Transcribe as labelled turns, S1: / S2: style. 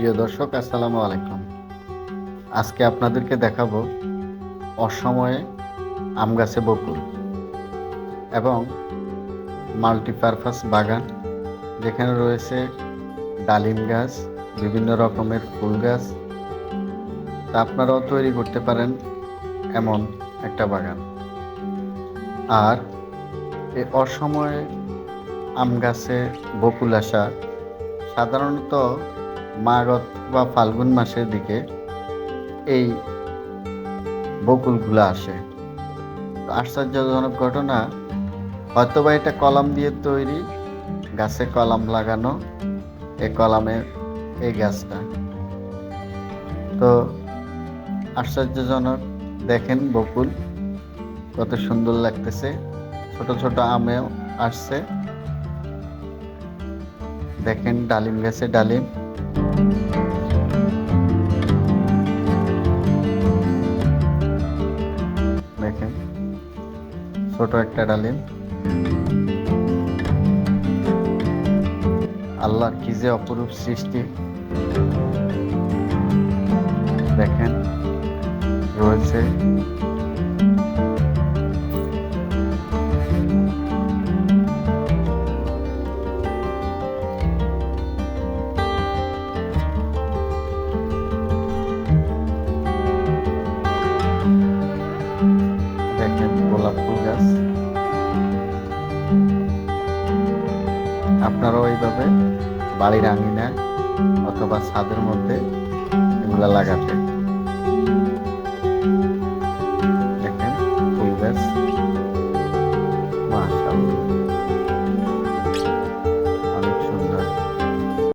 S1: প্রিয় দর্শক, আসসালামু আলাইকুম। আজকে আপনাদেরকে দেখাবো অসময়ে আম গাছে বকুল এবং মাল্টিপারপাস বাগান, যেখানে রয়েছে ডালিম গাছ, বিভিন্ন রকমের ফুল গাছ। তা আপনারাও তৈরি করতে পারেন এমন একটা বাগান। আর এই অসময়ে আম গাছে বকুল আসা সাধারণত মাঘ বা ফাল্গুন মাসের দিকে এই বকুলগুলো আসে। আশ্চর্যজনক ঘটনা, হয়তোবা এটা কলাম দিয়ে তৈরি, গাছে কলাম লাগানো এই কলামের এই গাছটা। তো আশ্চর্যজনক, দেখেন বকুল, কত সুন্দর লাগতেছে, ছোট ছোট আমেও আসছে। দেখেন ডালিম গাছে ডালিম। ছোট একটা ডালিম। আল্লাহর কি যে অপরূপ সৃষ্টি। দেখেন রয়েছে গোলাপ গাছ আপনারাও এইভাবে বাড়ির আঙিনায় অথবা ছাদের মধ্যে এগুলা লাগাতে।